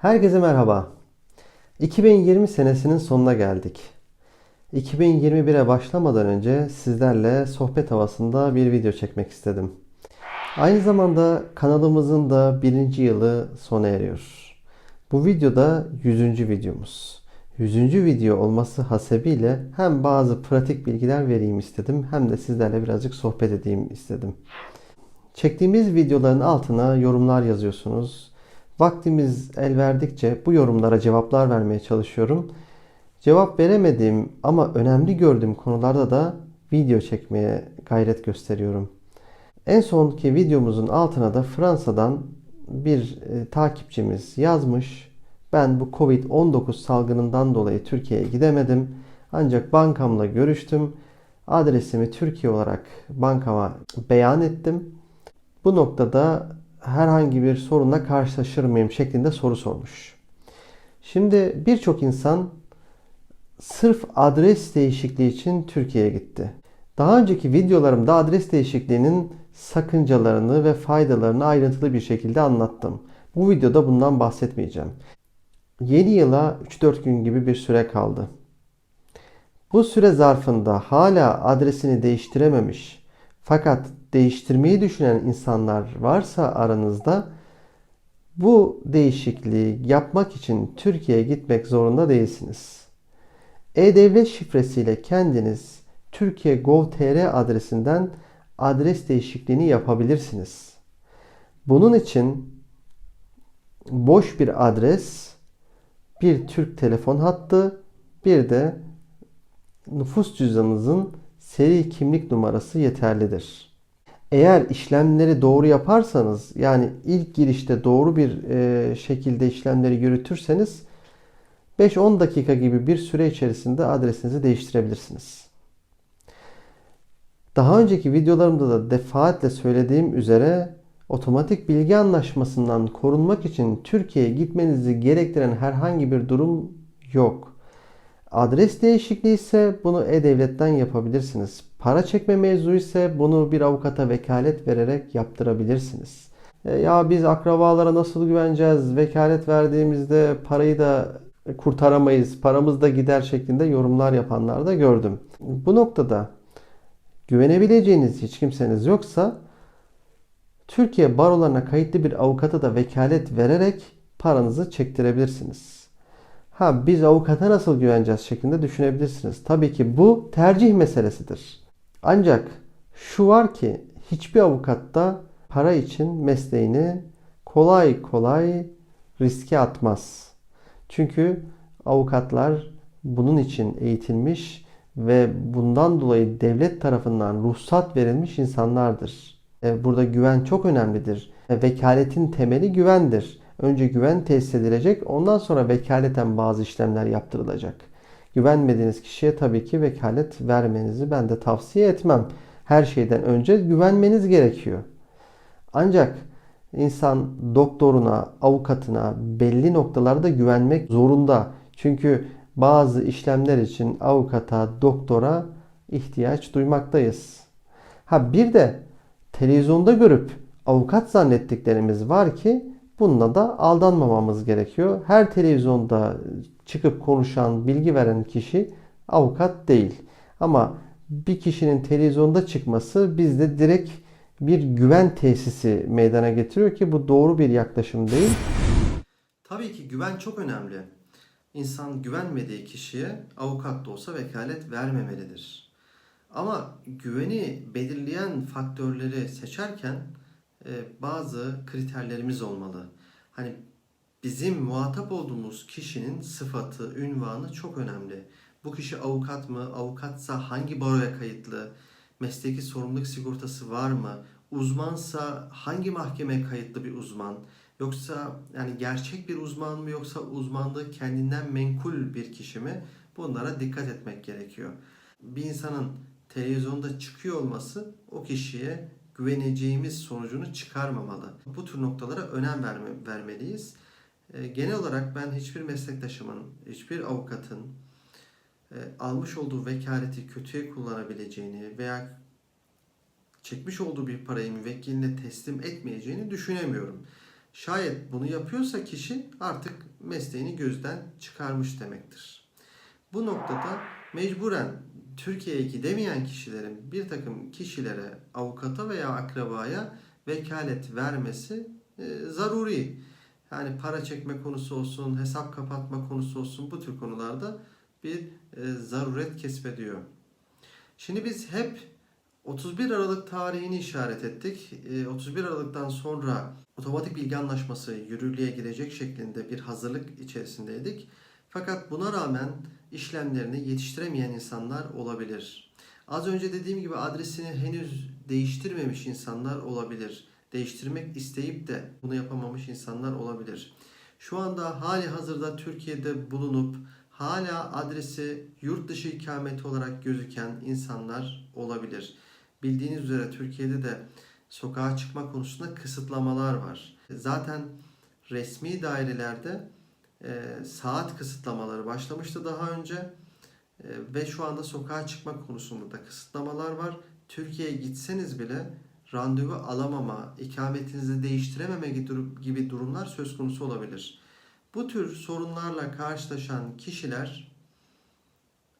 Herkese merhaba. 2020 senesinin sonuna geldik. 2021'e başlamadan önce sizlerle sohbet havasında bir video çekmek istedim. Aynı zamanda kanalımızın da birinci yılı sona eriyor. Bu videoda 100. videomuz. 100. video olması hasebiyle hem bazı pratik bilgiler vereyim istedim hem de sizlerle birazcık sohbet edeyim istedim. Çektiğimiz videoların altına yorumlar yazıyorsunuz. Vaktimiz el verdikçe bu yorumlara cevaplar vermeye çalışıyorum. Cevap veremediğim ama önemli gördüğüm konularda da video çekmeye gayret gösteriyorum. En sonki videomuzun altına da Fransa'dan bir e, takipçimiz yazmış. Ben bu Covid-19 salgınından dolayı Türkiye'ye gidemedim. Ancak bankamla görüştüm. Adresimi Türkiye olarak bankama beyan ettim. Bu noktada herhangi bir sorunla karşılaşır mıyım şeklinde soru sormuş. Şimdi birçok insan sırf adres değişikliği için Türkiye'ye gitti. Daha önceki videolarımda adres değişikliğinin sakıncalarını ve faydalarını ayrıntılı bir şekilde anlattım. Bu videoda bundan bahsetmeyeceğim. Yeni yıla 3-4 gün gibi bir süre kaldı. Bu süre zarfında hala adresini değiştirememiş fakat değiştirmeyi düşünen insanlar varsa aranızda bu değişikliği yapmak için Türkiye'ye gitmek zorunda değilsiniz. E-Devlet şifresiyle kendiniz Türkiye Gov.tr adresinden adres değişikliğini yapabilirsiniz. Bunun için boş bir adres, bir Türk telefon hattı, bir de nüfus cüzdanınızın seri kimlik numarası yeterlidir. Eğer işlemleri doğru yaparsanız yani ilk girişte doğru bir e, şekilde işlemleri yürütürseniz 5-10 dakika gibi bir süre içerisinde adresinizi değiştirebilirsiniz. Daha önceki videolarımda da defaatle söylediğim üzere otomatik bilgi anlaşmasından korunmak için Türkiye'ye gitmenizi gerektiren herhangi bir durum yok. Adres değişikliği ise bunu e-devletten yapabilirsiniz. Para çekme mevzu ise bunu bir avukata vekalet vererek yaptırabilirsiniz. E, ya biz akrabalara nasıl güveneceğiz? Vekalet verdiğimizde parayı da kurtaramayız, paramız da gider şeklinde yorumlar yapanlar da gördüm. Bu noktada güvenebileceğiniz hiç kimseniz yoksa Türkiye barolarına kayıtlı bir avukata da vekalet vererek paranızı çektirebilirsiniz. Ha biz avukata nasıl güveneceğiz şeklinde düşünebilirsiniz. Tabii ki bu tercih meselesidir. Ancak şu var ki hiçbir avukat da para için mesleğini kolay kolay riske atmaz. Çünkü avukatlar bunun için eğitilmiş ve bundan dolayı devlet tarafından ruhsat verilmiş insanlardır. E, burada güven çok önemlidir. E, vekaletin temeli güvendir. Önce güven tesis edilecek, ondan sonra vekaleten bazı işlemler yaptırılacak. Güvenmediğiniz kişiye tabii ki vekalet vermenizi ben de tavsiye etmem. Her şeyden önce güvenmeniz gerekiyor. Ancak insan doktoruna, avukatına belli noktalarda güvenmek zorunda. Çünkü bazı işlemler için avukata, doktora ihtiyaç duymaktayız. Ha bir de televizyonda görüp avukat zannettiklerimiz var ki bununla da aldanmamamız gerekiyor. Her televizyonda çıkıp konuşan, bilgi veren kişi avukat değil. Ama bir kişinin televizyonda çıkması bizde direkt bir güven tesisi meydana getiriyor ki bu doğru bir yaklaşım değil. Tabii ki güven çok önemli. İnsan güvenmediği kişiye avukat da olsa vekalet vermemelidir. Ama güveni belirleyen faktörleri seçerken bazı kriterlerimiz olmalı. Hani bizim muhatap olduğumuz kişinin sıfatı, ünvanı çok önemli. Bu kişi avukat mı? Avukatsa hangi baroya kayıtlı? Mesleki sorumluluk sigortası var mı? Uzmansa hangi mahkemeye kayıtlı bir uzman? Yoksa yani gerçek bir uzman mı yoksa uzmanlığı kendinden menkul bir kişi mi? Bunlara dikkat etmek gerekiyor. Bir insanın televizyonda çıkıyor olması o kişiye güveneceğimiz sonucunu çıkarmamalı. Bu tür noktalara önem verme, vermeliyiz. E, genel olarak ben hiçbir meslektaşımın, hiçbir avukatın e, almış olduğu vekaleti kötüye kullanabileceğini veya çekmiş olduğu bir parayı müvekkiline teslim etmeyeceğini düşünemiyorum. Şayet bunu yapıyorsa kişi artık mesleğini gözden çıkarmış demektir. Bu noktada mecburen Türkiye'ye gidemeyen kişilerin bir takım kişilere, avukata veya akrabaya vekalet vermesi e, zaruri. Yani para çekme konusu olsun, hesap kapatma konusu olsun bu tür konularda bir e, zaruret kesbediyor. Şimdi biz hep 31 Aralık tarihini işaret ettik. E, 31 Aralık'tan sonra otomatik bilgi anlaşması yürürlüğe girecek şeklinde bir hazırlık içerisindeydik. Fakat buna rağmen işlemlerini yetiştiremeyen insanlar olabilir. Az önce dediğim gibi adresini henüz değiştirmemiş insanlar olabilir. Değiştirmek isteyip de bunu yapamamış insanlar olabilir. Şu anda hali hazırda Türkiye'de bulunup hala adresi yurt dışı ikameti olarak gözüken insanlar olabilir. Bildiğiniz üzere Türkiye'de de sokağa çıkma konusunda kısıtlamalar var. Zaten resmi dairelerde e, saat kısıtlamaları başlamıştı daha önce E, ve şu anda sokağa çıkma konusunda da kısıtlamalar var. Türkiye'ye gitseniz bile randevu alamama, ikametinizi değiştirememe gibi durum- gibi durumlar söz konusu olabilir. Bu tür sorunlarla karşılaşan kişiler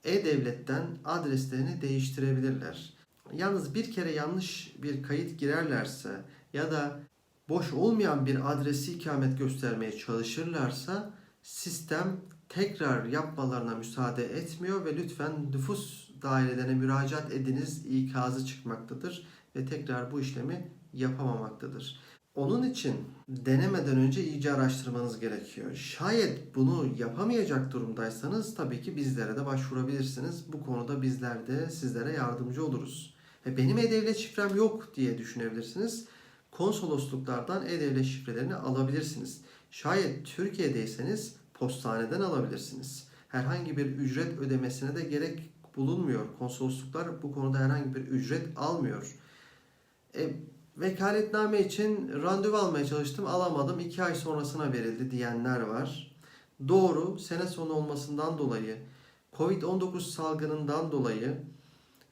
e-devletten adreslerini değiştirebilirler. Yalnız bir kere yanlış bir kayıt girerlerse ya da boş olmayan bir adresi ikamet göstermeye çalışırlarsa sistem tekrar yapmalarına müsaade etmiyor ve lütfen nüfus dairelerine müracaat ediniz ikazı çıkmaktadır ve tekrar bu işlemi yapamamaktadır. Onun için denemeden önce iyice araştırmanız gerekiyor. Şayet bunu yapamayacak durumdaysanız tabii ki bizlere de başvurabilirsiniz. Bu konuda bizler de sizlere yardımcı oluruz. E, benim e-devlet şifrem yok diye düşünebilirsiniz. Konsolosluklardan e-devlet şifrelerini alabilirsiniz. Şayet Türkiye'deyseniz postaneden alabilirsiniz. Herhangi bir ücret ödemesine de gerek bulunmuyor. Konsolosluklar bu konuda herhangi bir ücret almıyor. E, vekaletname için randevu almaya çalıştım alamadım. 2 ay sonrasına verildi diyenler var. Doğru sene sonu olmasından dolayı Covid-19 salgınından dolayı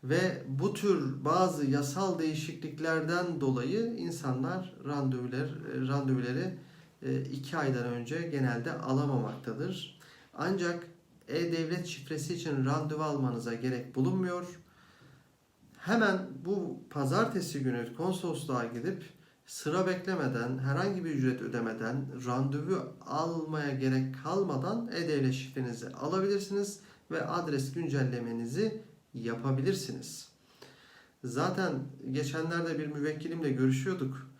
ve bu tür bazı yasal değişikliklerden dolayı insanlar randevular, randevuları 2 aydan önce genelde alamamaktadır. Ancak e-devlet şifresi için randevu almanıza gerek bulunmuyor. Hemen bu pazartesi günü konsolosluğa gidip sıra beklemeden, herhangi bir ücret ödemeden, randevu almaya gerek kalmadan e-devlet şifrenizi alabilirsiniz ve adres güncellemenizi yapabilirsiniz. Zaten geçenlerde bir müvekkilimle görüşüyorduk.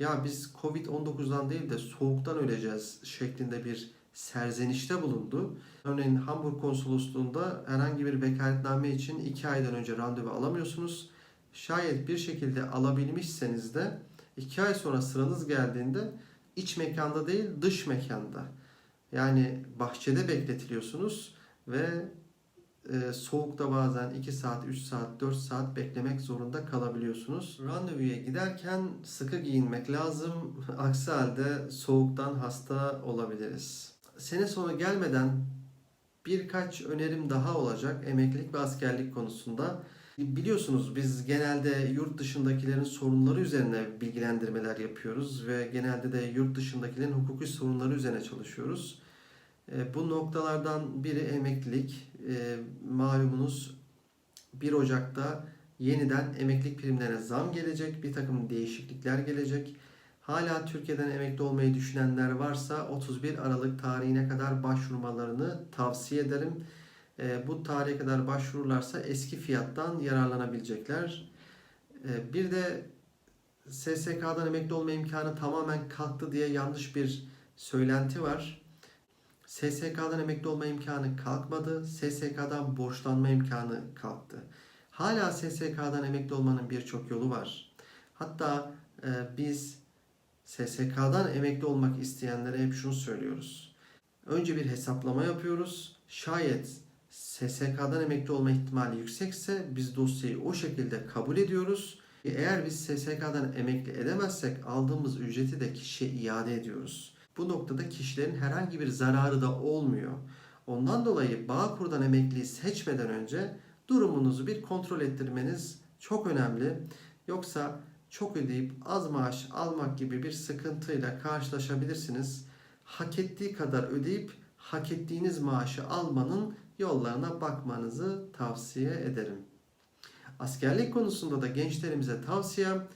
Ya biz Covid-19'dan değil de soğuktan öleceğiz şeklinde bir serzenişte bulundu. Örneğin Hamburg konsolosluğunda herhangi bir vekaletname için 2 aydan önce randevu alamıyorsunuz. Şayet bir şekilde alabilmişseniz de 2 ay sonra sıranız geldiğinde iç mekanda değil dış mekanda yani bahçede bekletiliyorsunuz ve e, soğukta bazen 2 saat, 3 saat, 4 saat beklemek zorunda kalabiliyorsunuz. Randevuya giderken sıkı giyinmek lazım. Aksi halde soğuktan hasta olabiliriz. Sene sonu gelmeden birkaç önerim daha olacak emeklilik ve askerlik konusunda. Biliyorsunuz biz genelde yurt dışındakilerin sorunları üzerine bilgilendirmeler yapıyoruz ve genelde de yurt dışındakilerin hukuki sorunları üzerine çalışıyoruz. E, Bu noktalardan biri emeklilik. E, Malumunuz 1 Ocak'ta yeniden emeklilik primlerine zam gelecek, bir takım değişiklikler gelecek. Hala Türkiye'den emekli olmayı düşünenler varsa 31 Aralık tarihine kadar başvurmalarını tavsiye ederim. E, Bu tarihe kadar başvururlarsa eski fiyattan yararlanabilecekler. E, Bir de SSK'dan emekli olma imkanı tamamen kalktı diye yanlış bir söylenti var. SSK'dan emekli olma imkanı kalkmadı. SSK'dan borçlanma imkanı kalktı. Hala SSK'dan emekli olmanın birçok yolu var. Hatta e, biz SSK'dan emekli olmak isteyenlere hep şunu söylüyoruz. Önce bir hesaplama yapıyoruz. Şayet SSK'dan emekli olma ihtimali yüksekse biz dosyayı o şekilde kabul ediyoruz. Eğer biz SSK'dan emekli edemezsek aldığımız ücreti de kişiye iade ediyoruz. Bu noktada kişilerin herhangi bir zararı da olmuyor. Ondan dolayı Bağkur'dan emekliyi seçmeden önce durumunuzu bir kontrol ettirmeniz çok önemli. Yoksa çok ödeyip az maaş almak gibi bir sıkıntıyla karşılaşabilirsiniz. Hak ettiği kadar ödeyip hak ettiğiniz maaşı almanın yollarına bakmanızı tavsiye ederim. Askerlik konusunda da gençlerimize tavsiyem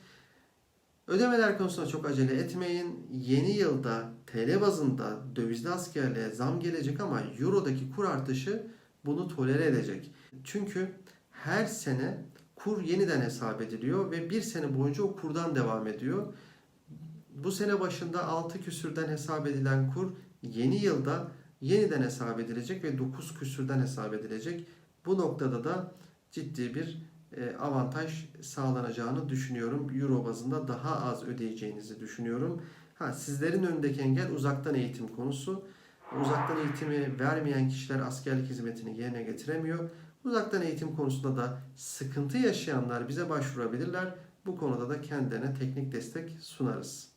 ödemeler konusunda çok acele etmeyin. Yeni yılda TL bazında dövizli askerliğe zam gelecek ama Euro'daki kur artışı bunu tolere edecek. Çünkü her sene kur yeniden hesap ediliyor ve bir sene boyunca o kurdan devam ediyor. Bu sene başında 6 küsürden hesap edilen kur yeni yılda yeniden hesap edilecek ve 9 küsürden hesap edilecek. Bu noktada da ciddi bir avantaj sağlanacağını düşünüyorum. Euro bazında daha az ödeyeceğinizi düşünüyorum. Ha, sizlerin önündeki engel uzaktan eğitim konusu. Uzaktan eğitimi vermeyen kişiler askerlik hizmetini yerine getiremiyor. Uzaktan eğitim konusunda da sıkıntı yaşayanlar bize başvurabilirler. Bu konuda da kendilerine teknik destek sunarız.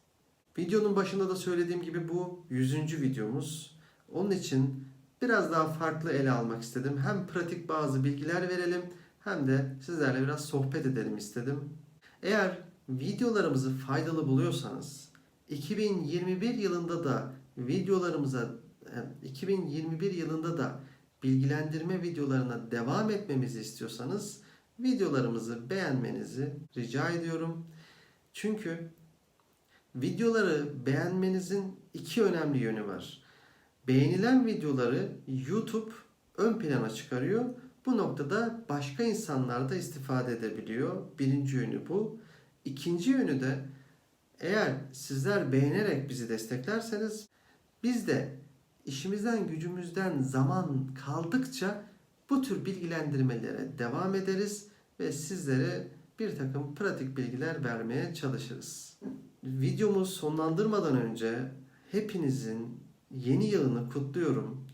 Videonun başında da söylediğim gibi bu 100. videomuz. Onun için biraz daha farklı ele almak istedim. Hem pratik bazı bilgiler verelim hem de sizlerle biraz sohbet edelim istedim. Eğer videolarımızı faydalı buluyorsanız 2021 yılında da videolarımıza e, 2021 yılında da bilgilendirme videolarına devam etmemizi istiyorsanız videolarımızı beğenmenizi rica ediyorum. Çünkü videoları beğenmenizin iki önemli yönü var. Beğenilen videoları YouTube ön plana çıkarıyor. Bu noktada başka insanlar da istifade edebiliyor. Birinci yönü bu. İkinci yönü de eğer sizler beğenerek bizi desteklerseniz biz de işimizden gücümüzden zaman kaldıkça bu tür bilgilendirmelere devam ederiz ve sizlere bir takım pratik bilgiler vermeye çalışırız. Videomu sonlandırmadan önce hepinizin yeni yılını kutluyorum.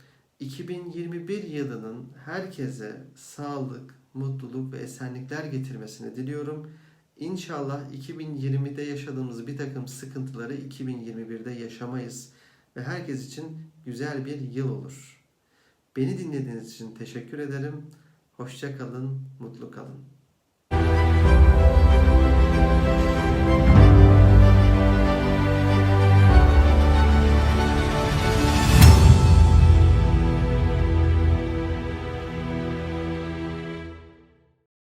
2021 yılının herkese sağlık, mutluluk ve esenlikler getirmesini diliyorum. İnşallah 2020'de yaşadığımız bir takım sıkıntıları 2021'de yaşamayız ve herkes için güzel bir yıl olur. Beni dinlediğiniz için teşekkür ederim. Hoşça kalın, mutlu kalın.